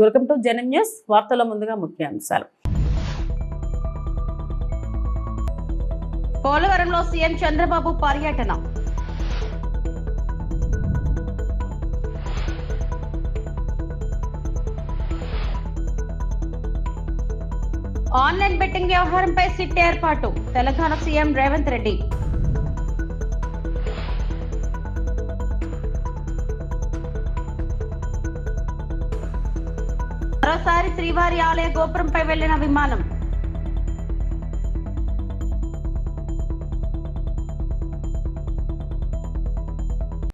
Welcome to జనం news. వార్తల ముందుగా ముఖ్యాంశాలు. పోలవరంలో సీఎం చంద్రబాబు పర్యటన. ఆన్లైన్ బెట్టింగ్ వ్యవహారంపై సిట్ ఏర్పాటు. తెలంగాణ సీఎం రేవంత్ రెడ్డి. మరోసారి శ్రీవారి ఆలయ గోపురంపై వెళ్ళిన విమానం.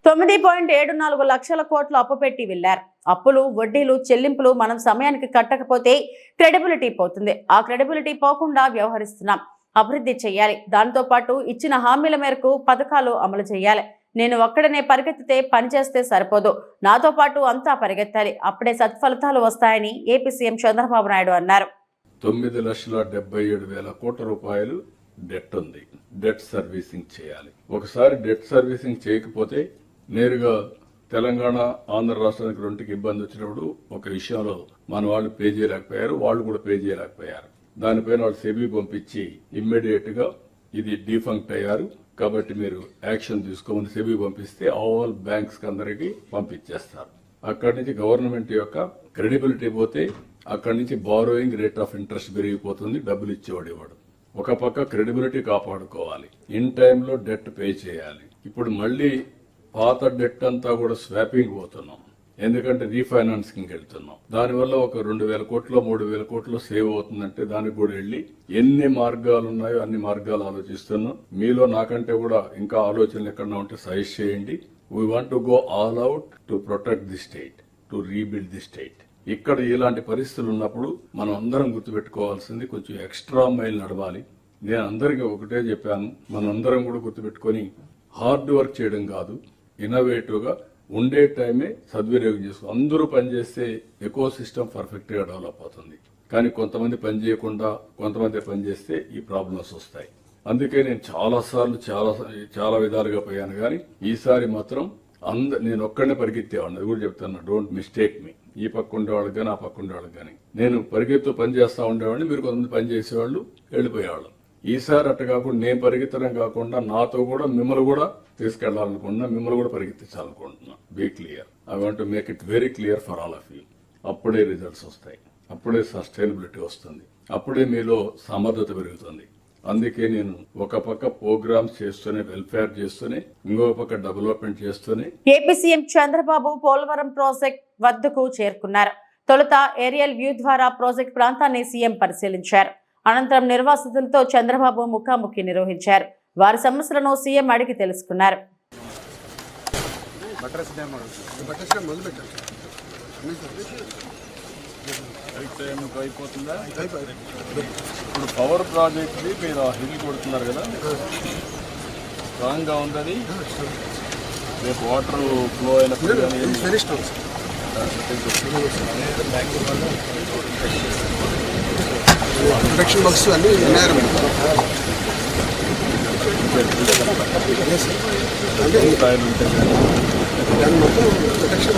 తొమ్మిది పాయింట్ ఏడు నాలుగు లక్షల కోట్లు అప్పు పెట్టి వెళ్ళారు అప్పులు వడ్డీలు చెల్లింపులు మనం సమయానికి కట్టకపోతే క్రెడిబిలిటీ పోతుంది. ఆ క్రెడిబిలిటీ పోకుండా వ్యవహరిస్తున్నాం. అభివృద్ధి చేయాలి. దాంతో పాటు ఇచ్చిన హామీల మేరకు పథకాలు అమలు చేయాలి. నేను ఒక్కడనే పరిగెత్తితే పనిచేస్తే సరిపోదు. నాతో పాటు అంతా పరిగెత్తాలి. అప్పుడే సత్ఫలితాలు వస్తాయని ఏపీ సీఎం చంద్రబాబు నాయుడు అన్నారు. తొమ్మిది లక్షల డెబ్బై ఏడు వేల కోట్ల రూపాయలు డెట్ ఉంది. డెట్ సర్వీసింగ్ చేయాలి. ఒకసారి డెట్ సర్వీసింగ్ చేయకపోతే నేరుగా తెలంగాణ ఆంధ్ర రాష్ట్రానికి రెండుకి ఇబ్బంది వచ్చినప్పుడు ఒక విషయంలో మన వాళ్ళు పే చేయలేకపోయారు వాళ్ళు కూడా పే చేయలేకపోయారు. దానిపైన వాళ్ళు సెబీ పంపించి ఇమ్మీడియట్గా ఇది డిఫంక్ట్ అయ్యారు. కాబట్టి మీరు యాక్షన్ తీసుకోమని సెబీ పంపిస్తే ఆల్ బ్యాంక్స్ అందరికి పంపించేస్తారు. అక్కడి నుంచి గవర్నమెంట్ యొక్క క్రెడిబిలిటీ పోతే అక్కడి నుంచి బారోయింగ్ రేట్ ఆఫ్ ఇంట్రెస్ట్ పెరిగిపోతుంది డబ్బులు ఇచ్చేవాడు ఇవ్వడు. ఒక పక్క క్రెడిబిలిటీ కాపాడుకోవాలి ఇన్ టైంలో డెట్ పే చేయాలి. ఇప్పుడు మళ్ళీ పాత డెట్ అంతా కూడా స్వాపింగ్ పోతున్నాం. ఎందుకంటే రీఫైనాన్సింగ్ వెళ్తున్నాం దానివల్ల ఒక రెండు వేల కోట్లు మూడు వేల కోట్లు సేవ్ అవుతుందంటే దానికి కూడా వెళ్ళి ఎన్ని మార్గాలు ఉన్నాయో అన్ని మార్గాలు ఆలోచిస్తున్నాం. మీలో నాకంటే కూడా ఇంకా ఆలోచనలు ఎక్కడన్నా ఉంటే సజెస్ట్ చేయండి. We want to go all out to protect the state to rebuild the state ఇక్కడ ఇలాంటి పరిస్థితులు ఉన్నప్పుడు మనం అందరం గుర్తుపెట్టుకోవాల్సింది కొంచెం ఎక్స్ట్రా మైల్ నడవాలి. నేను అందరికీ ఒకటే చెప్పాను మనందరం కూడా గుర్తుపెట్టుకొని హార్డ్ వర్క్ చేయడం కాదు ఇన్నోవేటివ్గా ఉండే టైమే సద్వినియోగం చేసుకో అందరూ పనిచేస్తే ఎకో సిస్టమ్ పర్ఫెక్ట్గా డెవలప్ అవుతుంది. కానీ కొంతమంది పని చేయకుండా కొంతమంది పని చేస్తే ఈ ప్రాబ్లమ్స్ వస్తాయి. అందుకే నేను చాలా సార్లు చాలా చాలా విధాలుగా పోయాను. కానీ ఈసారి మాత్రం అంద నేను ఒక్కడనే పరిగెత్తేవాడిని. అది కూడా చెప్తాను డోంట్ మిస్టేక్ మీ ఈ పక్క ఉండేవాళ్ళకి కానీ ఆ పక్క ఉండేవాళ్ళకి కానీ. నేను పరిగెత్తు పని చేస్తా ఉండేవాడిని. మీరు కొంతమంది పని చేసేవాళ్ళు వెళ్ళిపోయేవాళ్ళు. ఈసారి అట్ట కాకుండా నేను పరిగెత్తడం కాకుండా నాతో కూడా మిమ్మల్ని కూడా తీసుకెళ్ళాలనుకుంటున్నా మిమ్మల్ని కూడా పరిగెత్తించాలనుకుంటున్నా. Be clear I want make it very clear for all of you అప్పుడే రిజల్ట్స్ వస్తాయి. అప్పుడే సస్టైనబిలిటీ వస్తుంది. అప్పుడే మీలో సమర్థత పెరుగుతుంది. అందుకే నేను ఒక పక్క ప్రోగ్రామ్స్ చేస్తూనే వెల్ఫేర్ చేస్తూనే ఇంకో పక్క డెవలప్మెంట్ చేస్తూనే AP CM Chandrababu Polavaram project వద్దకు చేరుకున్నారు. తొలుత ఏరియల్ వ్యూ ద్వారా ప్రాజెక్ట్ ప్రాంతాన్ని సీఎం పరిశీలించారు. అనంతరం నిర్వాసితులతో చంద్రబాబు ముఖాముఖి నిర్వహించారు. వారి సమస్యలను సీఎం అడిగి తెలుసుకున్నారు. అయిపోతుందా ఇప్పుడు పవర్ ప్రాజెక్ట్ మీరు హిల్ కొడుతున్నారు కదా? స్ట్రాంగ్గా ఉంది రేపు వాటర్ ఫ్లో అయినప్పుడు ప్రొటెక్షన్ బాక్స్ అన్ని అంటే స్థాయిలో ఉంటుంది దాని మొత్తం ప్రొటెక్షన్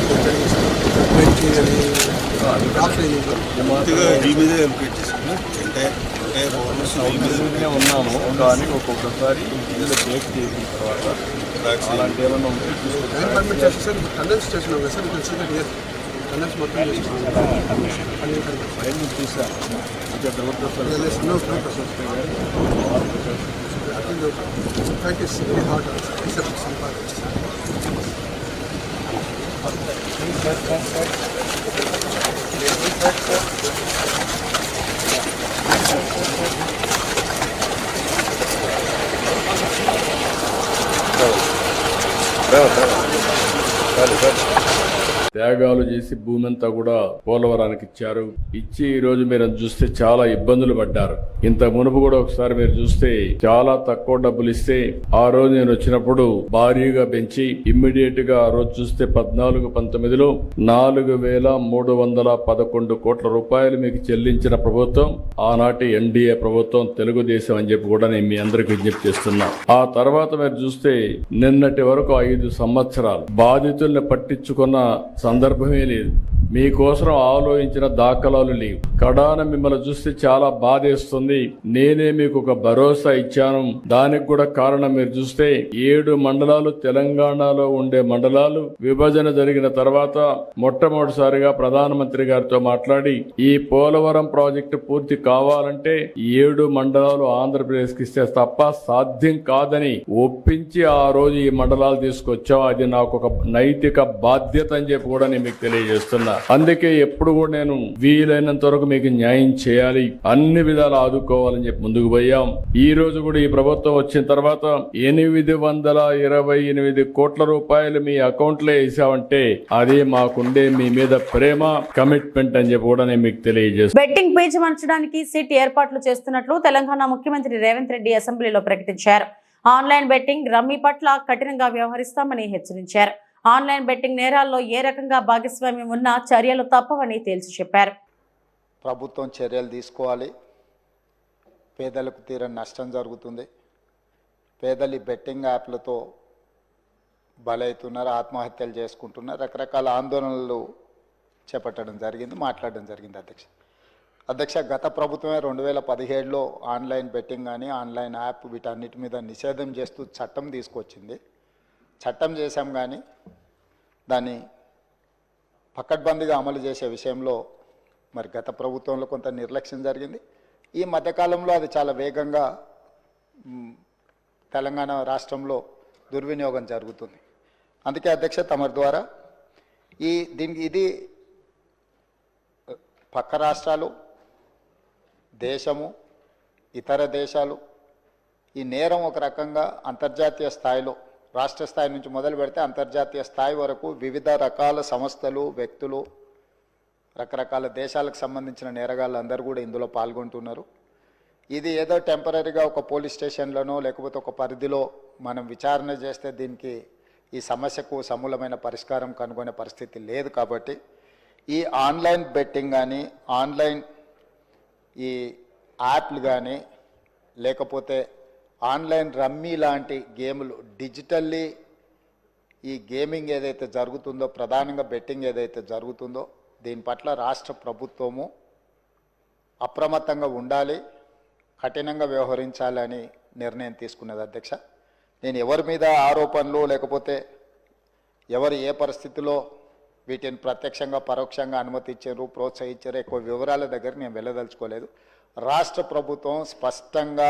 ఉన్నాము కానీ ఒక్కొక్కసారి ఇల్లు బ్రేక్ చేసిన తర్వాత అలాంటి ఏమన్నా ఉంటే చూసుకుంటాం సార్. టన్నల్స్ చేస్తున్నాం కదా సార్. ఇక్కడ సీక్రెట్ ఇయర్ టన్నల్స్ మొత్తం చేస్తున్నాం పైన చూసాను ఇంకా Jabardasth no fact is very hot except some parts త్యాగాలు చేసి భూమి అంతా కూడా పోలవరానికి ఇచ్చారు. ఇచ్చి ఈ రోజు మీరు చూస్తే చాలా ఇబ్బందులు పడ్డారు. ఇంత మునుపు కూడా ఒకసారి మీరు చూస్తే చాలా తక్కువ డబ్బులు ఇస్తే ఆ రోజు నేను వచ్చినప్పుడు భారీగా పెంచి ఇమ్మీడియట్గా ఆ రోజు చూస్తే పద్నాలుగు పంతొమ్మిదిలో నాలుగు వేల మూడు వందల పదకొండు కోట్ల రూపాయలు మీకు చెల్లించిన ప్రభుత్వం ఆనాటి ఎన్డీఏ ప్రభుత్వం తెలుగుదేశం అని చెప్పి కూడా నేను మీ అందరికి విజ్ఞప్తి చేస్తున్నా. ఆ తర్వాత మీరు చూస్తే నిన్నటి వరకు ఐదు సంవత్సరాలు బాధితుల్ని పట్టించుకున్న సందర్భమే లేదు. మీకోసం ఆలోచించిన దాఖలాలు లేవు. కడాన మిమ్మల్ని చూస్తే చాలా బాధేస్తుంది. నేనే మీకు ఒక భరోసా ఇచ్చాను. దానికి కూడా కారణం మీరు చూస్తే ఏడు మండలాలు తెలంగాణలో ఉండే మండలాలు. విభజన జరిగిన తర్వాత మొట్టమొదటిసారిగా ప్రధానమంత్రి గారితో మాట్లాడి ఈ పోలవరం ప్రాజెక్టు పూర్తి కావాలంటే ఏడు మండలాలు ఆంధ్రప్రదేశ్కి ఇస్తే తప్ప సాధ్యం కాదని ఒప్పించి ఆ రోజు ఈ మండలాలు తీసుకొచ్చాం అది నాకు ఒక నైతిక బాధ్యత అని చెప్పి కూడా నేను మీకు తెలియజేస్తున్నా. అందుకే ఎప్పుడు కూడా నేను వీలైనంత వరకు మీకు న్యాయం చేయాలి. అన్ని విధాలు ఆదుకోవాలని చెప్పి ముందుకు పోయాం. ఈ రోజు కూడా ఈ ప్రభుత్వం వచ్చిన తర్వాత ఎనిమిది వందల ఇరవై ఎనిమిది కోట్ల రూపాయలు మీ అకౌంట్లో వేసామంటే అది మాకుండే మీ మీద ప్రేమ కమిట్మెంట్ అని చెప్పి కూడా నేను మీకు తెలియజేస్తాను బెట్టింగ్ పేజ్ మార్చడానికి సిట్ ఏర్పాట్లు చేస్తున్నట్లు తెలంగాణ ముఖ్యమంత్రి రేవంత్ రెడ్డి అసెంబ్లీలో ప్రకటించారు. ఆన్లైన్ బెట్టింగ్ రమ్మీ పట్ల కఠినంగా వ్యవహరిస్తామని హెచ్చరించారు. ఆన్లైన్ బెట్టింగ్ నేరాల్లో ఏ రకంగా భాగస్వామ్యం ఉన్నా చర్యలు తప్పవని తేల్చి చెప్పారు. ప్రభుత్వం చర్యలు తీసుకోవాలి. పేదలకు తీరని నష్టం జరుగుతుంది. పేదలు ఈ బెట్టింగ్ యాప్లతో బలవుతున్నారు ఆత్మహత్యలు చేసుకుంటున్నారు రకరకాల ఆందోళనలు చేపట్టడం జరిగింది మాట్లాడడం జరిగింది అధ్యక్ష. అధ్యక్ష గత ప్రభుత్వమే రెండు వేల పదిహేడులో ఆన్లైన్ బెట్టింగ్ కానీ ఆన్లైన్ యాప్ వీటన్నిటి మీద నిషేధం చేస్తూ చట్టం తీసుకొచ్చింది. చట్టం చేశాం కానీ దాన్ని పకడ్బందీగా అమలు చేసే విషయంలో మరి గత ప్రభుత్వంలో కొంత నిర్లక్ష్యం జరిగింది. ఈ మధ్యకాలంలో అది చాలా వేగంగా తెలంగాణ రాష్ట్రంలో దుర్వినియోగం జరుగుతుంది. అందుకే అధ్యక్ష తమరి ద్వారా ఈ దీనికి ఇది పక్క రాష్ట్రాలు దేశము ఇతర దేశాలు ఈ నేరం ఒక రకంగా అంతర్జాతీయ స్థాయిలో రాష్ట్ర స్థాయి నుంచి మొదలు పెడితే అంతర్జాతీయ స్థాయి వరకు వివిధ రకాల సంస్థలు వ్యక్తులు రకరకాల దేశాలకు సంబంధించిన నేరగాళ్ళు అందరూ కూడా ఇందులో పాల్గొంటున్నారు. ఇది ఏదో టెంపరీగా ఒక పోలీస్ స్టేషన్లోనో లేకపోతే ఒక పరిధిలో మనం విచారణ చేస్తే దీనికి ఈ సమస్యకు సమూలమైన పరిష్కారం కనుగొనే పరిస్థితి లేదు కాబట్టి ఈ ఆన్లైన్ బెట్టింగ్ కానీ ఆన్లైన్ ఈ యాప్లు కానీ లేకపోతే ఆన్లైన్ రమ్మీ లాంటి గేములు డిజిటల్లీ ఈ గేమింగ్ ఏదైతే జరుగుతుందో ప్రధానంగా బెట్టింగ్ ఏదైతే జరుగుతుందో దీని పట్ల రాష్ట్ర ప్రభుత్వము అప్రమత్తంగా ఉండాలి కఠినంగా వ్యవహరించాలని నిర్ణయం తీసుకున్నది అధ్యక్ష. నేను ఎవరి మీద ఆరోపణలు లేకపోతే ఎవరు ఏ పరిస్థితిలో వీటిని ప్రత్యక్షంగా పరోక్షంగా అనుమతి ఇచ్చారు ప్రోత్సహించారు ఎక్కువ వివరాల దగ్గర నేను వెళ్ళదలుచుకోలేదు. రాష్ట్ర ప్రభుత్వం స్పష్టంగా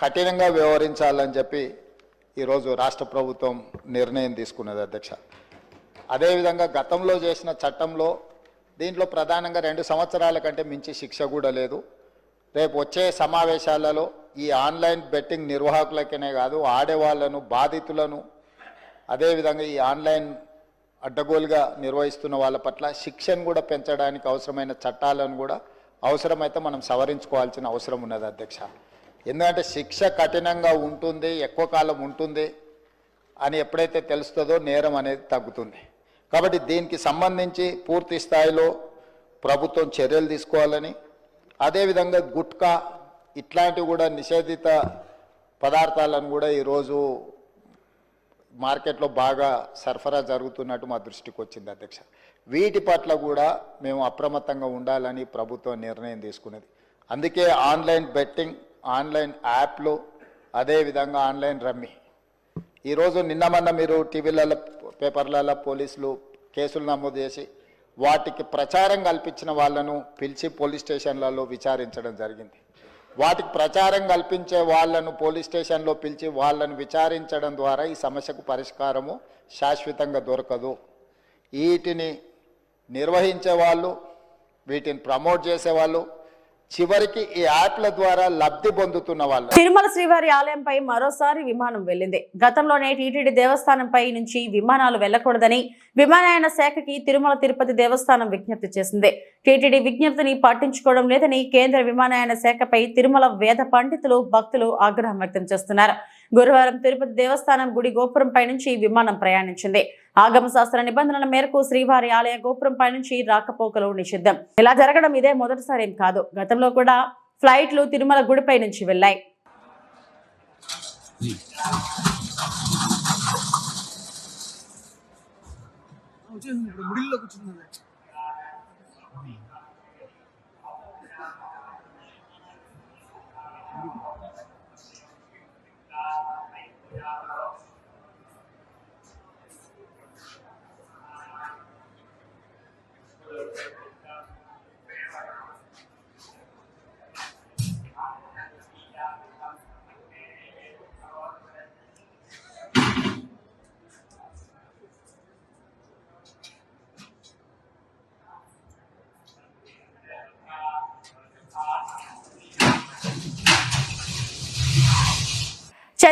కఠినంగా వ్యవహరించాలని చెప్పి ఈరోజు రాష్ట్ర ప్రభుత్వం నిర్ణయం తీసుకున్నది అధ్యక్ష. అదేవిధంగా గతంలో చేసిన చట్టంలో దీంట్లో ప్రధానంగా రెండు సంవత్సరాల కంటే మించి శిక్ష కూడా లేదు. రేపు వచ్చే సమావేశాలలో ఈ ఆన్లైన్ బెట్టింగ్ నిర్వాహకులకనే కాదు ఆడేవాళ్ళను బాధితులను అదేవిధంగా ఈ ఆన్లైన్ అడ్డగోలుగా నిర్వహిస్తున్న వాళ్ళ పట్ల శిక్షను కూడా పెంచడానికి అవసరమైన చట్టాలను కూడా అవసరమైతే మనం సవరించుకోవాల్సిన అవసరం ఉన్నది అధ్యక్ష. ఎందుకంటే శిక్ష కఠినంగా ఉంటుంది ఎక్కువ కాలం ఉంటుంది అని ఎప్పుడైతే తెలుస్తుందో నేరం అనేది తగ్గుతుంది. కాబట్టి దీనికి సంబంధించి పూర్తి స్థాయిలో ప్రభుత్వం చర్యలు తీసుకోవాలని అదేవిధంగా గుట్కా ఇట్లాంటివి కూడా నిషేధిత పదార్థాలను కూడా ఈరోజు మార్కెట్లో బాగా సరఫరా జరుగుతున్నట్టు మా దృష్టికి వచ్చింది అధ్యక్ష. వీటి పట్ల కూడా మేము అప్రమత్తంగా ఉండాలని ప్రభుత్వం నిర్ణయం తీసుకున్నది. అందుకే ఆన్లైన్ బెట్టింగ్ ఆన్లైన్ యాప్లు అదేవిధంగా ఆన్లైన్ రమ్మి. ఈరోజు నిన్న మొన్న మీరు టీవీలలో పేపర్లలో పోలీసులు కేసులు నమోదు చేసి వాటికి ప్రచారం కల్పించిన వాళ్ళను పిలిచి పోలీస్ స్టేషన్లలో విచారించడం జరిగింది. వాటికి ప్రచారం కల్పించే వాళ్ళను పోలీస్ స్టేషన్లో పిలిచి వాళ్ళను విచారించడం ద్వారా ఈ సమస్యకు పరిష్కారము శాశ్వతంగా దొరకదు. వీటిని నిర్వహించే వాళ్ళు వీటిని ప్రమోట్ చేసేవాళ్ళు చివరికి ఈ యాప్ల ద్వారా లబ్ధి పొందుతున్న వాళ్ళు. తిరుమల శ్రీవారి ఆలయంపై మరోసారి విమానం వెళ్ళింది గతంలోనే టీటీడీ దేవస్థానంపై నుంచి విమానాలు వెళ్ళకూడదని విమానయాన శాఖకి తిరుమల తిరుపతి దేవస్థానం విజ్ఞప్తి చేసింది. టీటీడీ విజ్ఞప్తిని పట్టించుకోవడం లేదని కేంద్ర విమానయాన శాఖపై తిరుమల వేద పండితులు భక్తులు ఆగ్రహం వ్యక్తం చేస్తున్నారు. గురువారం తిరుపతి దేవస్థానం గుడి గోపురంపై నుంచి ఈ విమానం ప్రయాణించింది. ఆగమ శాస్త్ర నిబంధనల మేరకు శ్రీవారి ఆలయ గోపురంపై నుంచి రాకపోకలు నిషిద్ధం. ఇలా జరగడం ఇదే మొదటిసారి ఏం కాదు. గతంలో కూడా ఫ్లైట్లు తిరుమల గుడిపై నుంచి వెళ్ళాయి.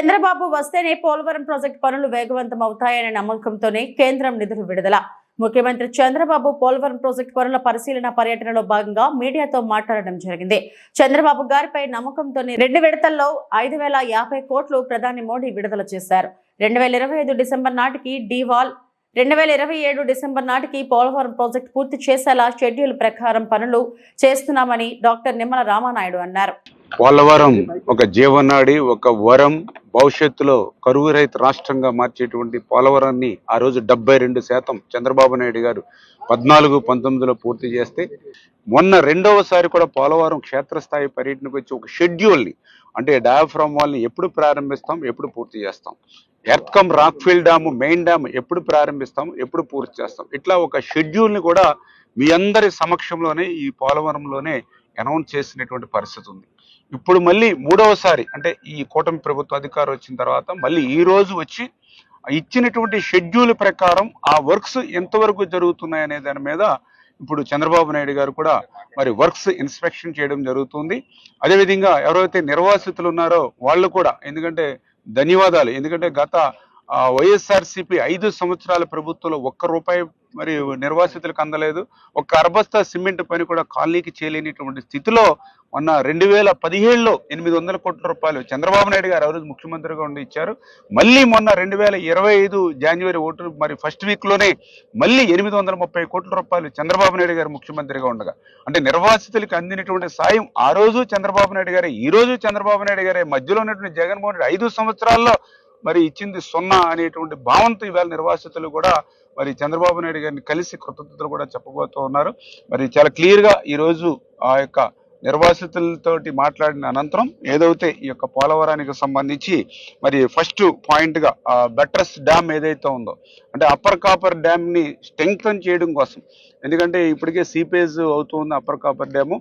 చంద్రబాబు వస్తేనే పోలవరం ప్రాజెక్టు పనులు వేగవంతం అవుతాయనే నమ్మకంతోనే కేంద్రం నిధులు విడుదల. ముఖ్యమంత్రి చంద్రబాబు పోలవరం ప్రాజెక్టు పనుల పరిశీలన పర్యటనలో భాగంగా మీడియాతో మాట్లాడడం జరిగింది. చంద్రబాబు గారిపై నమ్మకంతోనే రెండు విడతల్లో ఐదు వేల యాభై కోట్లు ప్రధాని మోడీ విడుదల చేశారు. రెండు వేల ఇరవై ఐదు డిసెంబర్ నాటికి డివాల్ రెండు వేల ఇరవై ఏడు డిసెంబర్ నాటికి పోలవరం ప్రాజెక్టు పూర్తి చేసేలా షెడ్యూల్ ప్రకారం పనులు చేస్తున్నామని డాక్టర్ నిమ్మల రామానాయుడు అన్నారు. పోలవరం ఒక జీవనాడి ఒక వరం భవిష్యత్తులో కరువు రైతు రాష్ట్రంగా మార్చేటువంటి పోలవరాన్ని ఆ రోజు డెబ్బై రెండు శాతం చంద్రబాబు నాయుడు గారు పద్నాలుగు పంతొమ్మిదిలో పూర్తి చేస్తే మొన్న రెండవసారి కూడా పోలవరం క్షేత్రస్థాయి పర్యటనకు వచ్చి ఒక షెడ్యూల్ని అంటే డయాఫ్రామ్ వాల్ని ఎప్పుడు ప్రారంభిస్తాం ఎప్పుడు పూర్తి చేస్తాం? Earth cum rockfill dam main dam ఎప్పుడు ప్రారంభిస్తాం ఎప్పుడు పూర్తి చేస్తాం? ఇట్లా ఒక షెడ్యూల్ని కూడా మీ అందరి సమక్షంలోనే ఈ పోలవరంలోనే అనౌన్స్ చేసినటువంటి పరిస్థితి ఉంది. ఇప్పుడు మళ్ళీ మూడవసారి అంటే ఈ కూటమి ప్రభుత్వ అధికారం వచ్చిన తర్వాత మళ్ళీ ఈ రోజు వచ్చి ఇచ్చినటువంటి షెడ్యూల్ ప్రకారం ఆ వర్క్స్ ఎంతవరకు జరుగుతున్నాయి అనే దాని మీద ఇప్పుడు చంద్రబాబు నాయుడు గారు కూడా మరి వర్క్స్ ఇన్స్పెక్షన్ చేయడం జరుగుతుంది. అదేవిధంగా ఎవరైతే నిర్వాసితులు ఉన్నారో వాళ్ళు కూడా ఎందుకంటే ధన్యవాదాలు ఎందుకంటే గత వైఎస్ఆర్సీపీ ఐదు సంవత్సరాల ప్రభుత్వంలో ఒక్క రూపాయి మరి నిర్వాసితులకు అందలేదు. ఒక్క అర్బస్తా సిమెంట్ పని కూడా కాలనీకి చేయలేనిటువంటి స్థితిలో మొన్న రెండు వేల పదిహేడులో ఎనిమిది వందల కోట్ల రూపాయలు చంద్రబాబు నాయుడు గారు ఆ రోజు ముఖ్యమంత్రిగా ఉండి ఇచ్చారు. మళ్ళీ మొన్న రెండు వేల ఇరవై ఐదు జనవరి ఓటు మరి ఫస్ట్ వీక్లోనే మళ్ళీ ఎనిమిది వందల ముప్పై కోట్ల రూపాయలు చంద్రబాబు నాయుడు గారు ముఖ్యమంత్రిగా ఉండగా అంటే నిర్వాసితులకు అందినటువంటి సాయం ఆ రోజు చంద్రబాబు నాయుడు గారే ఈ రోజు చంద్రబాబు నాయుడు గారే మధ్యలో ఉన్నటువంటి జగన్మోహన్ రెడ్డి ఐదు సంవత్సరాల్లో మరి ఇచ్చింది సున్నా అనేటువంటి భావంతో ఇవాళ నిర్వాసితులు కూడా మరి చంద్రబాబు నాయుడు గారిని కలిసి కృతజ్ఞతలు కూడా చెప్పబోతూ ఉన్నారు. మరి చాలా క్లియర్గా ఈరోజు ఈ రోజు ఆ యొక్క నిర్వాసితులతోటి మాట్లాడిన అనంతరం ఏదైతే ఈ యొక్క పోలవరానికి సంబంధించి మరి ఫస్ట్ పాయింట్గా బెట్రస్ డ్యామ్ ఏదైతే ఉందో అంటే అప్పర్ కాపర్ డ్యామ్ని స్ట్రెంగ్తన్ చేయడం కోసం. ఎందుకంటే ఇప్పటికే సీపేజ్ అవుతుంది అప్పర్ కాపర్ డ్యాము.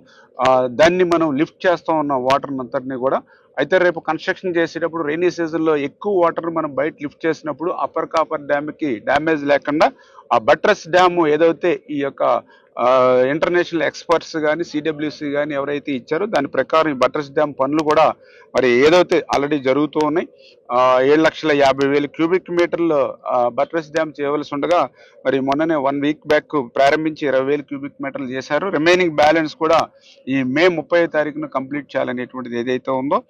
దాన్ని మనం లిఫ్ట్ చేస్తూ ఉన్న వాటర్ అంతటినీ కూడా అయితే రేపు కన్స్ట్రక్షన్ చేసేటప్పుడు రైనీ సీజన్లో ఎక్కువ వాటర్ మనం బయట లిఫ్ట్ చేసినప్పుడు అప్పర్ కాపర్ డ్యామ్కి డ్యామేజ్ లేకుండా ఆ బట్రస్ డ్యాము ఏదైతే ఈ యొక్క ఇంటర్నేషనల్ ఎక్స్పర్ట్స్ కానీ సిడబ్ల్యూసి కానీ ఎవరైతే ఇచ్చారో దాని ప్రకారం ఈ బట్రస్ డ్యామ్ పనులు కూడా మరి ఏదైతే ఆల్రెడీ జరుగుతూ ఉన్నాయి ఏడు లక్షల యాభై వేల క్యూబిక్ మీటర్లు బట్రస్ డ్యామ్ చేయవలసి ఉండగా మరి మొన్ననే వన్ వీక్ బ్యాక్ ప్రారంభించి ఇరవై వేల క్యూబిక్ మీటర్లు చేశారు. రిమైనింగ్ బ్యాలెన్స్ కూడా ఈ మే ముప్పై తారీఖున కంప్లీట్ చేయాలనేటువంటిది ఏదైతే ఉందో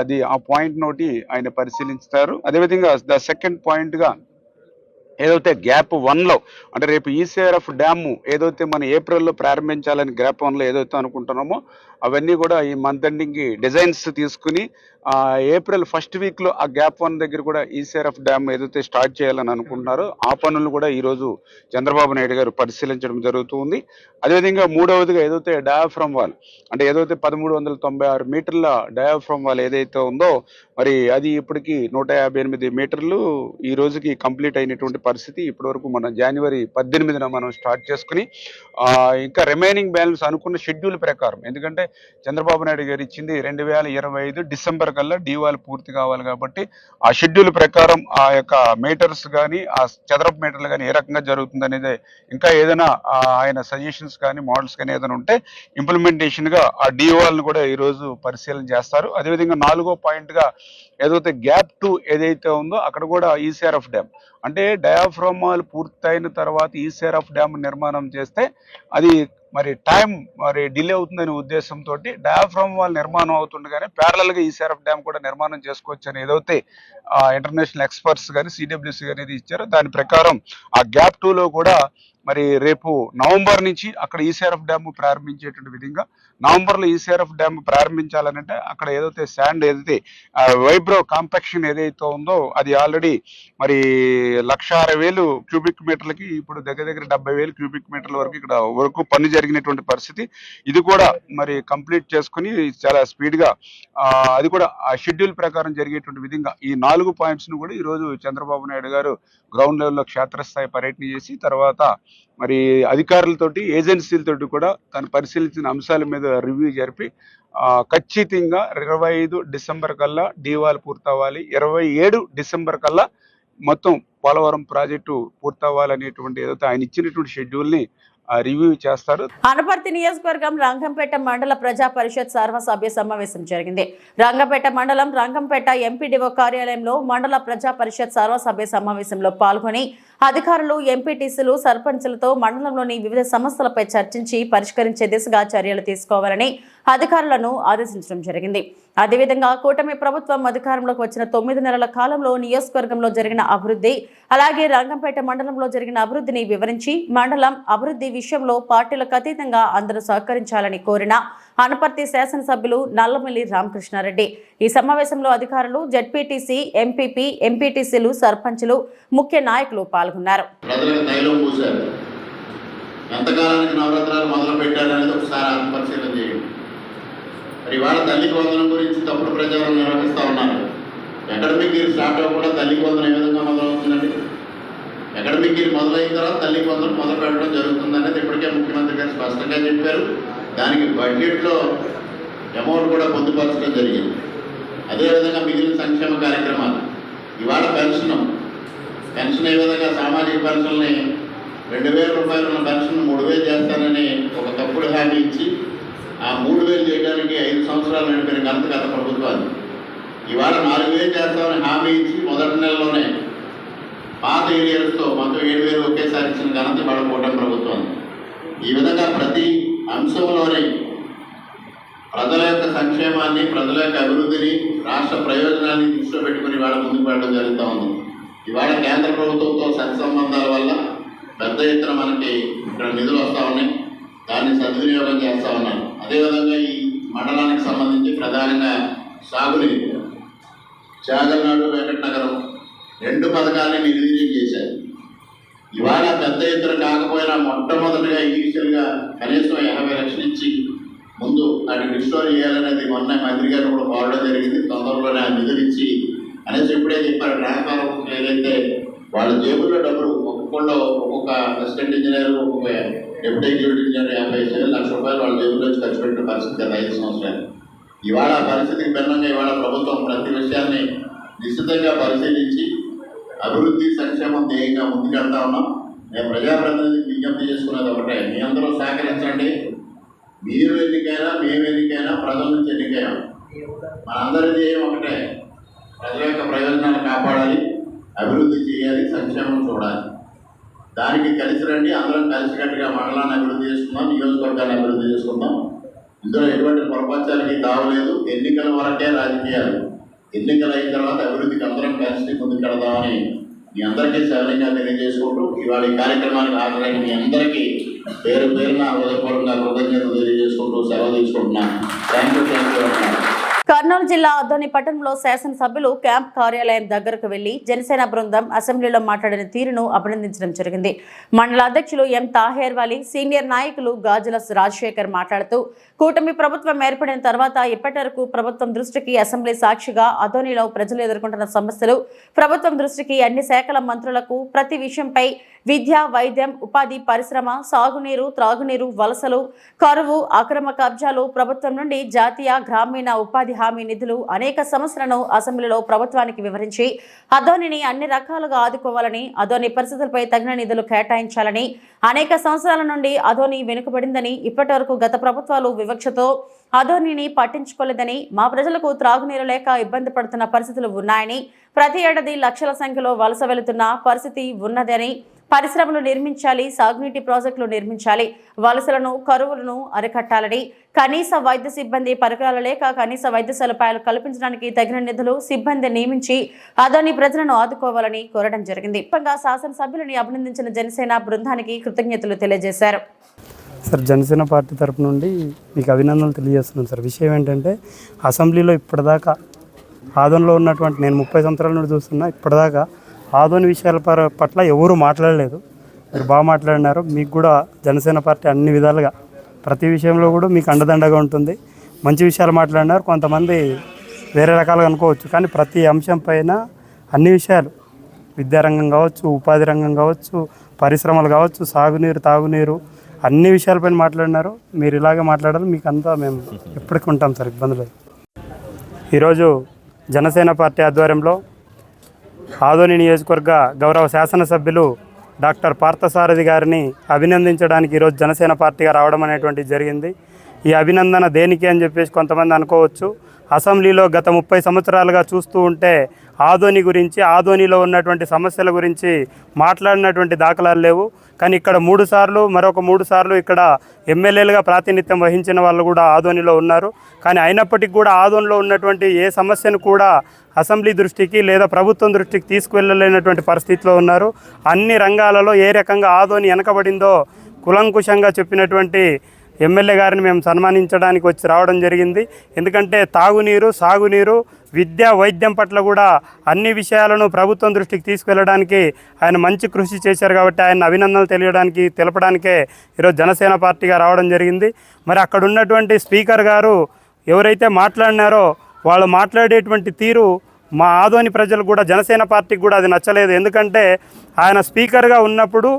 అది ఆ పాయింట్ నోటి ఆయన పరిశీలిస్తారు. అదేవిధంగా ద సెకండ్ పాయింట్గా ఏదైతే గ్యాప్ వన్లో అంటే రేపు ఈసీఆర్ఎఫ్ డ్యాము ఏదైతే మనం ఏప్రిల్లో ప్రారంభించాలని గ్యాప్ వన్లో ఏదైతే అనుకుంటున్నామో అవన్నీ కూడా ఈ మంత్ ఎండింగ్కి డిజైన్స్ తీసుకుని ఏప్రిల్ ఫస్ట్ వీక్లో ఆ గ్యాప్ వన్ దగ్గర కూడా ఈసీఆర్ఎఫ్ డ్యామ్ ఏదైతే స్టార్ట్ చేయాలని అనుకుంటున్నారో ఆ పనులు కూడా ఈరోజు చంద్రబాబు నాయుడు గారు పరిశీలించడం జరుగుతుంది. అదేవిధంగా మూడవదిగా ఏదైతే డయాఫ్రమ్ వాల్ అంటే ఏదైతే పదమూడు వందల తొంభై ఆరు మీటర్ల డయాఫ్రమ్ వాల్ ఏదైతే ఉందో మరి అది ఇప్పటికి నూట యాభై ఎనిమిది మీటర్లు ఈ రోజుకి కంప్లీట్ అయినటువంటి పరిస్థితి. ఇప్పటి వరకు మన జనవరి పద్దెనిమిదిన మనం స్టార్ట్ చేసుకుని ఇంకా రిమైనింగ్ బ్యాలెన్స్ అనుకున్న షెడ్యూల్ ప్రకారం ఎందుకంటే చంద్రబాబు నాయుడు గారు ఇచ్చింది రెండు వేల ఇరవై ఐదు డిసెంబర్ కల్లా డీవాల్ పూర్తి కావాలి కాబట్టి ఆ షెడ్యూల్ ప్రకారం ఆ యొక్క మీటర్స్ కానీ ఆ చదరపు మీటర్లు కానీ ఏ రకంగా జరుగుతుంది అనేది ఇంకా ఏదైనా ఆయన సజెషన్స్ కానీ మోడల్స్ కానీ ఏదైనా ఉంటే ఇంప్లిమెంటేషన్గా ఆ డిఓఎల్ కూడా ఈరోజు పరిశీలన చేస్తారు. అదేవిధంగా నాలుగో పాయింట్గా ఏదైతే గ్యాప్ టూ ఏదైతే ఉందో అక్కడ కూడా ఈసీఆర్ఎఫ్ డ్యామ్ అంటే డయాఫ్రోమాలు పూర్తయిన తర్వాత ఈసీఆర్ఎఫ్ డ్యామ్ నిర్మాణం చేస్తే అది మరి టైం మరి డిలే అవుతుందనే ఉద్దేశంతో డయాఫ్రామ్ వాల్ నిర్మాణం అవుతుండగానే ప్యారలల్గా ఈసీఆర్ఎఫ్ డ్యామ్ కూడా నిర్మాణం చేసుకోవచ్చు అని ఏదైతే ఇంటర్నేషనల్ ఎక్స్పర్ట్స్ కానీ సిడబ్ల్యూసి కానీ ఇది ఇచ్చారో దాని ప్రకారం ఆ గ్యాప్ టూ లో కూడా మరి రేపు నవంబర్ నుంచి అక్కడ ఈసీఆర్ఎఫ్ డ్యామ్ ప్రారంభించేటువంటి విధంగా నవంబర్లో ఈసీఆర్ఎఫ్ డ్యామ్ ప్రారంభించాలనంటే అక్కడ ఏదైతే శాండ్ ఏదైతే వైబ్రో కాంపాక్షన్ ఏదైతే ఉందో అది ఆల్రెడీ మరి లక్ష క్యూబిక్ మీటర్లకి ఇప్పుడు దగ్గర దగ్గర డెబ్బై వేలు క్యూబిక్ మీటర్ల వరకు ఇక్కడ వరకు పని జరిగినటువంటి పరిస్థితి. ఇది కూడా మరి కంప్లీట్ చేసుకుని చాలా స్పీడ్గా అది కూడా ఆ షెడ్యూల్ ప్రకారం జరిగేటువంటి విధంగా ఈ నాలుగు పాయింట్స్ను కూడా ఈరోజు చంద్రబాబు నాయుడు గారు గ్రౌండ్ లెవెల్లో క్షేత్రస్థాయి పర్యటన చేసి తర్వాత మరి అధికారులతోటి ఏజెన్సీలతోటి కూడా తను పరిశీలించిన అంశాల మీద రివ్యూ జరిపి ఖచ్చితంగా ఇరవై ఐదు డిసెంబర్ కల్లా డీవాల్ పూర్తవ్వాలి. ఇరవై ఏడు డిసెంబర్ కల్లా మొత్తం పోలవరం ప్రాజెక్టు పూర్తవ్వాలనేటువంటి ఏదైతే ఆయన ఇచ్చినటువంటి షెడ్యూల్ని రివ్యూ చేస్తారు. అనపర్తి నియోజకవర్గం రంగంపేట మండల ప్రజా పరిషత్ సర్వసభ్య సమావేశం జరిగింది. రంగంపేట మండలం రంగంపేట ఎంపీడీఓ కార్యాలయంలో మండల ప్రజా పరిషత్ సర్వసభ్య సమావేశంలో పాల్గొని అధికారులు ఎంపీటీసీలు సర్పంచులతో మండలంలోని వివిధ సమస్యలపై చర్చించి పరిష్కరించే దిశగా చర్యలు తీసుకోవాలని అధికారులను ఆదేశించడం జరిగింది. అదేవిధంగా కూటమి ప్రభుత్వం అధికారంలోకి వచ్చిన తొమ్మిది నెలల కాలంలో నియోజకవర్గంలో జరిగిన అభివృద్ధి అలాగే రంగంపేట మండలంలో జరిగిన అభివృద్ధిని వివరించి మండలం అభివృద్ధి విషయంలో పార్టీలకు అతీతంగా అందరూ సహకరించాలని కోరిన అనపర్తి శాసనసభ్యులు నల్లమల్లి రామకృష్ణారెడ్డి. ఈ సమావేశంలో అధికారులు జడ్పీటీసీ ఎంపీపీ ఎంపీటీసీలు సర్పంచ్లు ముఖ్య నాయకులు పాల్గొన్నారు. ఎంతకాలానికి నవరాత్రాలు మొదలు పెట్టారనేది ఒకసారి ఆత్మపరిశీలన చేయండి. మరి ఇవాళ తల్లికి వందనం గురించి తప్పుడు ప్రచారం నిర్వహిస్తూ ఉన్నారు. అకాడమిక్ ఇయర్ స్టార్ట్ అవ్వకుండా తల్లికి వందనం ఏ విధంగా మొదలవుతుందండి? అకాడమిక్ ఇయర్ మొదలైన తర్వాత తల్లికి వందనం మొదలు పెట్టడం జరుగుతుందనేది ఇప్పటికే ముఖ్యమంత్రి గారు స్పష్టంగా చెప్పారు. దానికి బడ్జెట్లో అమౌంట్ కూడా పొందుపరచడం జరిగింది. అదేవిధంగా మిగిలిన సంక్షేమ కార్యక్రమాలు. ఇవాళ పెన్షన్. పెన్షన్ ఏ విధంగా సామాజిక పెన్షన్ని రెండు వేల రూపాయలు ఉన్న పెన్షన్ మూడు వేలు చేస్తానని ఒక తప్పుడు హామీ ఇచ్చి ఆ మూడు వేలు చేయడానికి ఐదు సంవత్సరాలు నడిపిన ఘనత గత ప్రభుత్వాన్ని ఇవాళ నాలుగు వేలు చేస్తామని హామీ ఇచ్చి మొదటి నెలలోనే పాత ఏరియాలతో మొత్తం ఏడు వేలు ఒకేసారి ఇచ్చిన ఘనత ఇవాళ కూటమి ప్రభుత్వం ఈ విధంగా ప్రతి అంశంలోనే ప్రజల యొక్క సంక్షేమాన్ని ప్రజల యొక్క అభివృద్ధిని రాష్ట్ర ప్రయోజనాన్ని దృష్టిలో పెట్టుకుని ఇవాళ ముందుకు వెళ్ళడం జరుగుతూ ఉంది. ఇవాళ కేంద్ర ప్రభుత్వంతో సత్సంబంధాల వల్ల పెద్ద ఎత్తున మనకి ఇక్కడ నిధులు వస్తూ ఉన్నాయి. దాన్ని సద్వినియోగం చేస్తూ ఉన్నారు అదేవిధంగా ఈ మండలానికి సంబంధించి ప్రధానంగా సాగునీరు చాగల్నాడు వెంకటనగరం రెండు పథకాలని నిర్వీర్యం చేశారు. ఇవాళ పెద్ద ఎత్తున కాకపోయినా మొట్టమొదటిగా ఇనీషియల్గా కనీసం యాభై లక్షలు ఇచ్చి ముందు వాటిని రిస్టోర్ చేయాలనేది మొన్న మంత్రి గారు కూడా కోరడం జరిగింది. తొందరలోనే ఆ నిధులు ఇచ్చి అనేసి ఇప్పుడే చెప్పారు ట్రాన్స్ఫార్మర్ ఏదైతే వాళ్ళ జేబుల్లో డబ్బులు ఒక్కొక్కళ్ళు ఒక్కొక్క అసిస్టెంట్ ఇంజనీర్ ఒక్కొక్క డిప్యూటీ ఎగ్జిక్యూటివ్ యాభై ఐదు లక్ష రూపాయలు వాళ్ళ జేబులో నుంచి ఖర్చు పెట్టిన పరిస్థితి కదా ఐదు సంవత్సరాలు. ఇవాళ పరిస్థితికి భిన్నంగా ఇవాళ ప్రభుత్వం ప్రతి విషయాన్ని నిశ్చితంగా పరిశీలించి అభివృద్ధి సంక్షేమం ధ్యేయంగా ముందుకెళ్తా ఉన్నాం. నేను ప్రజాప్రతినిధికి విజ్ఞప్తి చేసుకునేది ఒకటే మీ అందరూ సహకరించండి. మీరు ఎన్నికైనా మేము ఎన్నికైనా ప్రజల నుంచి ఎన్నికైనా. మనందరి ధ్యేయం ఒకటే ప్రజల యొక్క ప్రయోజనాలు కాపాడాలి అభివృద్ధి చేయాలి సంక్షేమం చూడాలి. దానికి కలిసి రండి అందరం కలిసికట్టుగా మండలాన్ని అభివృద్ధి చేసుకుందాం నియోజకవర్గాన్ని అభివృద్ధి చేసుకుందాం. ఇందులో ఎటువంటి ప్రపంచానికి తావలేదు ఎన్నికల వరకే రాజకీయాలు. ఎన్నికలు అయిన తర్వాత అభివృద్ధికి అందరం కలిసి ముందుకెడదామని మీ అందరికీ సరళంగా తెలియజేసుకుంటూ ఇవాళ ఈ కార్యక్రమానికి హాజరైన మీ అందరికీ పేరు పేరున హృదయపూర్వకంగా కృతజ్ఞతలు తెలియజేసుకుంటూ సెలవు తీసుకుంటున్నాను. Thank you thank you Kurnool జిల్లా అద్దోని పట్టణంలో శాసనసభ్యులు క్యాంప్ కార్యాలయం దగ్గరకు వెళ్ళి జనసేన బృందం అసెంబ్లీలో మాట్లాడిన తీరును అభినందించడం జరిగింది. మండల అధ్యక్షులు ఎం తాహేర్ వాలి సీనియర్ నాయకులు గాజుల రాజశేఖర్ మాట్లాడుతూ కూటమి ప్రభుత్వం ఏర్పడిన తర్వాత ఇప్పటి వరకు ప్రభుత్వం దృష్టికి అసెంబ్లీ సాక్షిగా అదోనిలో ప్రజలు ఎదుర్కొంటున్న సమస్యలు ప్రభుత్వం దృష్టికి అన్ని శాఖల మంత్రులకు ప్రతి విషయంపై విద్య వైద్యం ఉపాధి పరిశ్రమ సాగునీరు త్రాగునీరు వలసలు కరువు అక్రమ కబ్జాలు ప్రభుత్వం నుండి జాతీయ గ్రామీణ ఉపాధి హామీ నిధులు అనేక సమస్యలను అసెంబ్లీలో ప్రభుత్వానికి వివరించి అదోనిని అన్ని రకాలుగా ఆదుకోవాలని అదోని పరిస్థితులపై తగిన నిధులు కేటాయించాలని అనేక సంవత్సరాల నుండి అదోని వెనుకబడిందని ఇప్పటి వరకు గత ప్రభుత్వాలు వివక్షతో అదోనిని పట్టించుకోలేదని మా ప్రజలకు త్రాగునీరు లేక ఇబ్బంది పడుతున్న పరిస్థితులు ఉన్నాయని ప్రతి ఏడాది లక్షల సంఖ్యలో వలస వెళుతున్న పరిస్థితి ఉన్నదని పరిశ్రమలు నిర్మించాలి సాగునీటి ప్రాజెక్టులు నిర్మించాలి. వలసలను కరువులను అరికట్టాలని కనీస వైద్య సిబ్బంది పరికరాలు లేక కనీస వైద్య సదుపాయాలు కల్పించడానికి తగిన నిధులు సిబ్బంది నియమించి అదోని ప్రజలను ఆదుకోవాలని కోరడం జరిగింది. శాసనసభ్యులని అభినందించిన జనసేన బృందానికి కృతజ్ఞతలు తెలియజేశారు. సార్ జనసేన పార్టీ తరపు నుండి మీకు అభినందనలు తెలియజేస్తున్నాను సార్. విషయం ఏంటంటే అసెంబ్లీలో ఇప్పటిదాకా ఆదంలో ఉన్నటువంటి నేను ముప్పై సంవత్సరాల నుండి చూస్తున్నా ఇప్పటిదాకా ఆధునిక విషయాల పర- పట్ల ఎవరు మాట్లాడలేదు. మీరు బాగా మాట్లాడినారు. మీకు కూడా జనసేన పార్టీ అన్ని విధాలుగా ప్రతి విషయంలో కూడా మీకు అండదండగా ఉంటుంది. మంచి విషయాలు మాట్లాడినారు. కొంతమంది వేరే రకాలుగా అనుకోవచ్చు. కానీ ప్రతి అంశం పైన అన్ని విషయాలు విద్యారంగం కావచ్చు ఉపాధి రంగం కావచ్చు పరిశ్రమలు కావచ్చు సాగునీరు తాగునీరు అన్ని విషయాలపైన మాట్లాడినారు. మీరు ఇలాగే మాట్లాడాలి. మీకు అంతా మేము ఎప్పటికీ ఉంటాం సార్ ఇబ్బంది లేదు. ఈరోజు జనసేన పార్టీ ఆధ్వర్యంలో ఆదోని నియోజకవర్గ గౌరవ శాసనసభ్యులు డాక్టర్ పార్థసారథి గారిని అభినందించడానికి ఈరోజు జనసేన పార్టీగా రావడం అనేటువంటి జరిగింది. ఈ అభినందన దేనికి అని చెప్పేసి కొంతమంది అనుకోవచ్చు. అసెంబ్లీలో గత ముప్పై సంవత్సరాలుగా చూస్తూ ఉంటే ఆదోని గురించి ఆదోనిలో ఉన్నటువంటి సమస్యల గురించి మాట్లాడినటువంటి దాఖలాలు లేవు. కానీ ఇక్కడ మూడు సార్లు మరొక మూడు సార్లు ఇక్కడ ఎమ్మెల్యేలుగా ప్రాతినిధ్యం వహించిన వాళ్ళు కూడా ఆదోనిలో ఉన్నారు. కానీ అయినప్పటికీ కూడా ఆదోనిలో ఉన్నటువంటి ఏ సమస్యను కూడా అసెంబ్లీ దృష్టికి లేదా ప్రభుత్వం దృష్టికి తీసుకువెళ్ళలేనటువంటి పరిస్థితిలో ఉన్నారు. అన్ని రంగాలలో ఏ రకంగా ఆదోని వెనకబడిందో కులంకుశంగా చెప్పినటువంటి ఎమ్మెల్యే గారిని మేము సన్మానించడానికి వచ్చి రావడం జరిగింది. ఎందుకంటే తాగునీరు సాగునీరు విద్య వైద్యం పట్ల కూడా అన్ని విషయాలను ప్రభుత్వం దృష్టికి తీసుకెళ్ళడానికి ఆయన మంచి కృషి చేశారు కాబట్టి ఆయన అభినందనలు తెలియడానికి తెలపడానికే ఈరోజు జనసేన పార్టీగా రావడం జరిగింది. మరి అక్కడ ఉన్నటువంటి స్పీకర్ గారు ఎవరైతే మాట్లాడినారో వాళ్ళు మాట్లాడేటువంటి తీరు మా ఆదోని ప్రజలు కూడా జనసేన పార్టీకి కూడా అది నచ్చలేదు. ఎందుకంటే ఆయన స్పీకర్గా ఉన్నప్పుడు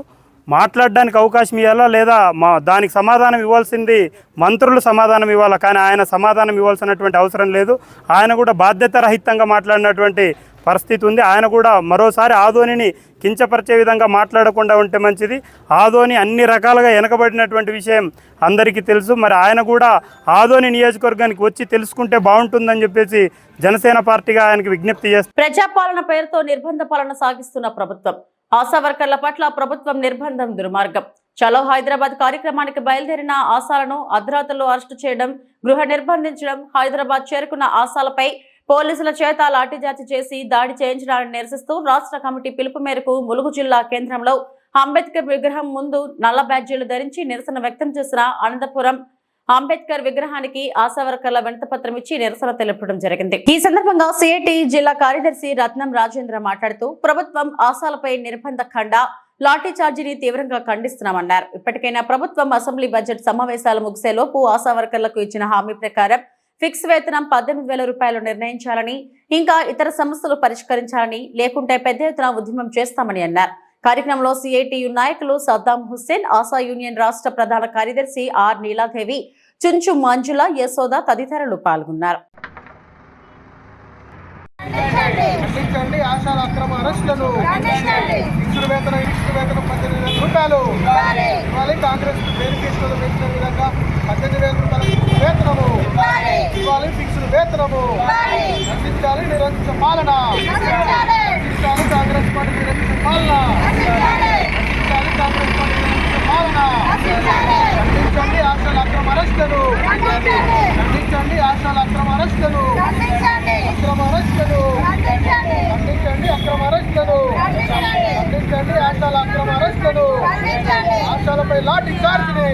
మాట్లాడడానికి అవకాశం ఇవ్వాలా లేదా మా దానికి సమాధానం ఇవ్వాల్సింది మంత్రులు సమాధానం ఇవ్వాలా? కానీ ఆయన సమాధానం ఇవ్వాల్సినటువంటి అవసరం లేదు. ఆయన కూడా బాధ్యత రహితంగా మాట్లాడినటువంటి పరిస్థితి ఉంది. ఆయన కూడా మరోసారి ఆదోనిని కించపరిచే విధంగా మాట్లాడకుండా ఉంటే మంచిది. ఆదోని అన్ని రకాలుగా వెనకబడినటువంటి విషయం అందరికీ తెలుసు. మరి ఆయన కూడా ఆదోని నియోజకవర్గానికి వచ్చి తెలుసుకుంటే బాగుంటుందని చెప్పేసి జనసేన పార్టీగా ఆయనకి విజ్ఞప్తి చేస్తారు ప్రజాపాలన పేరుతో నిర్బంధ పాలన సాగిస్తున్న ప్రభుత్వం. ఆశా వర్కర్ల పట్ల ప్రభుత్వం నిర్బంధం దుర్మార్గం. చలో హైదరాబాద్ కార్యక్రమానికి బయలుదేరిన ఆశాలను అర్ధరాత్రులు అరెస్టు చేయడం గృహ నిర్బంధించడం హైదరాబాద్ చేరుకున్న ఆశాలపై పోలీసుల చేత లాఠీచార్జి చేసి దాడి చేయించడాన్ని నిరసిస్తూ రాష్ట్ర కమిటీ పిలుపు మేరకు ములుగు జిల్లా కేంద్రంలో అంబేద్కర్ విగ్రహం ముందు నల్ల బ్యాడ్జీలు ధరించి నిరసన వ్యక్తం చేసిన అనంతపురం అంబేద్కర్ విగ్రహానికి ఆశా వర్కర్ల వినతపత్రం ఇచ్చి నిరసన తెలపడం జరిగింది. ఈ సందర్భంగా సిఐటి జిల్లా కార్యదర్శి రత్నం రాజేంద్ర మాట్లాడుతూ ప్రభుత్వం ఆశాలపై నిర్బంధ ఖండ లాఠీ చార్జీని తీవ్రంగా ఖండిస్తున్నామన్నారు. ఇప్పటికైనా ప్రభుత్వం అసెంబ్లీ బడ్జెట్ సమావేశాలు ముగిసేలోపు ఆశా వర్కర్లకు ఇచ్చిన హామీ ప్రకారం ఫిక్స్ వేతనం పద్దెనిమిది వేల రూపాయలు నిర్ణయించాలని ఇంకా ఇతర సమస్యలు పరిష్కరించాలని లేకుంటే పెద్ద ఎత్తున ఉద్యమం చేస్తామని అన్నారు. కార్యక్రమంలో సిఐటియు నాయకులు సద్దాం హుస్సేన్ ఆశా యూనియన్ రాష్ట్ర ప్రధాన కార్యదర్శి ఆర్ నీలాదేవి చుంచు మంజుల యశోద తదితరులు పాల్గొన్నారు. ఖండించండి. ఆశాల అక్రమ అరెస్టులను. ఇసురు వేతనం ఇసురు వేతనం పద్దెనిమిది వేల రూపాయలు. ఇవ్వాలి. కాంగ్రెస్ విధంగా పద్దెనిమిది వేల రూపాయల ఫిక్స్డ్ వేతనము ఇవ్వాలి. ఫిక్స్డ్ వేతనము రక్షించాలి నిరంకుశ పాలన. రక్షించాలి కాంగ్రెస్ పార్టీ నిరంకుశ పాలన. రక్షించాలి కాంగ్రెస్ పార్టీ నిరంకుశ పాలన. ఖండించండి ఆశాల అక్రమ అరెస్టులను ఖండించండి ఆశాల అక్రమ అరెస్టులను అక్రమ అరెస్టులను ఖండించండి అక్రమ అరెస్టులను ఖండించండి ఆశాల అక్రమ అరెస్టులను ఆశాలపై లాఠీ చార్జిని.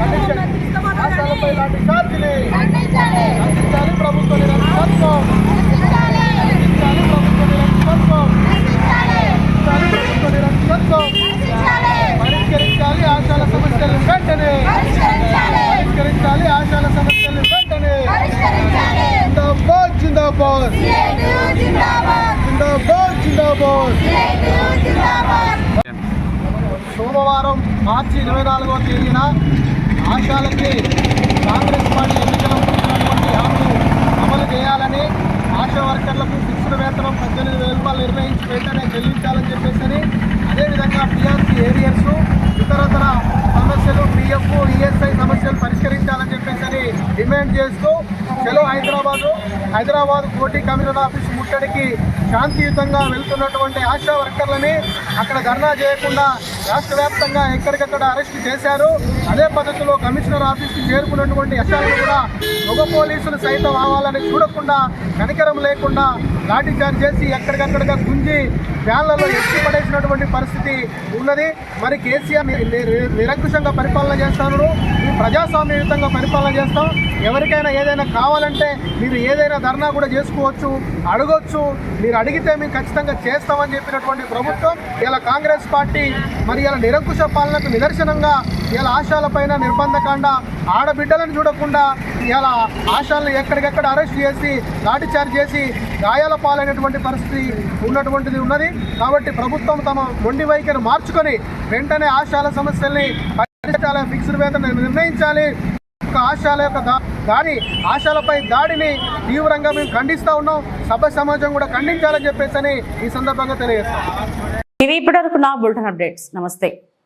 ఖండించండి ఆశాలపై లాఠీ చార్జిని ఖండించాలి ప్రభుత్వ నిరంకుశత్వం ఖండించాలి ప్రభుత్వ పరిష్కరించాలి ఆశాల సమస్యలు వెంటనే. పరిష్కరించాలి. ఆశాల సమస్యలు వెంటనే. జిందాబాద్ జిందాబాద్. జిందాబాద్ జిందాబాద్. సోమవారం మార్చి ఇరవై నాలుగవ తేదీన ఆశాలకి కాంగ్రెస్ పార్టీ ఎన్నికల హామీలు అమలు చేయాలని ఆశా వర్కర్లకు ఫిక్స్డ్ వేతనం పద్దెనిమిది వేల రూపాయలు నిర్ణయించి వెంటనే చెల్లించాలని చెప్పేసి అదేవిధంగా పిఆర్సీ ఏరియర్స్ ఇతరతర సమస్యలు పిఎఫ్ ఈఎస్ఐ సమస్యలు పరిష్కరించాలని చెప్పేసి డిమాండ్ చేస్తూ చలో హైదరాబాదు. హైదరాబాద్ కోటి కమిషనర్ ఆఫీస్ ముట్టడికి శాంతియుతంగా వెళ్తున్నటువంటి ఆశా వర్కర్లని అక్కడ ధర్నా చేయకుండా రాష్ట్ర వ్యాప్తంగా ఎక్కడికక్కడ అరెస్ట్ చేశారు. అదే పద్ధతిలో కమిషనర్ ఆఫీస్కి చేరుకున్నటువంటి ఆశాలను కూడా మగ పోలీసులు సైతం ఆవాలని చూడకుండా కనికరం లేకుండా లాఠీచార్జ్ చేసి ఎక్కడికక్కడగా గుంజి వ్యాన్లలో ఎత్తి పడేసినటువంటి పరిస్థితి ఉన్నది. మరి కేసీఆర్ నిరంకుశంగా పరిపాలన చేస్తాను ప్రజాస్వామ్యయుతంగా పరిపాలన చేస్తాం. ఎవరికైనా ఏదైనా కావాలంటే మీరు ఏదైనా ధర్నా కూడా చేసుకోవచ్చు అడగొచ్చు. మీరు అడిగితే మేము ఖచ్చితంగా చేస్తామని చెప్పినటువంటి ప్రభుత్వం ఇలా కాంగ్రెస్ పార్టీ మరి ఇలా నిరంకుశ పాలనకు నిదర్శనంగా ఇలా ఆశాలపైన నిర్బంధకాండ ఆడబిడ్డలను చూడకుండా ఇలా ఆశాలను ఎక్కడికెక్కడ అరెస్ట్ చేసి లాఠీచార్జ్ చేసి గాయాల పాలైనటువంటి పరిస్థితి ఉన్నటువంటిది ఉన్నది. కాబట్టి ప్రభుత్వం తమ మొండి వైఖరి మార్చుకొని వెంటనే ఆశాల సమస్యల్ని పరిష్కరించాలి ఫిక్స్డ్ వేతన నిర్ణయించాలి. ఆశాల యొక్క దాడి ఆశాలపై దాడిని తీవ్రంగా మేము ఖండిస్తూ ఉన్నాం. సభ సమాజం కూడా ఖండించాలని చెప్పేసి ఈ సందర్భంగా తెలియజేస్తాం. ఇవి ఇప్పటివరకు నా బులెటిన్ అప్డేట్స్. నమస్తే.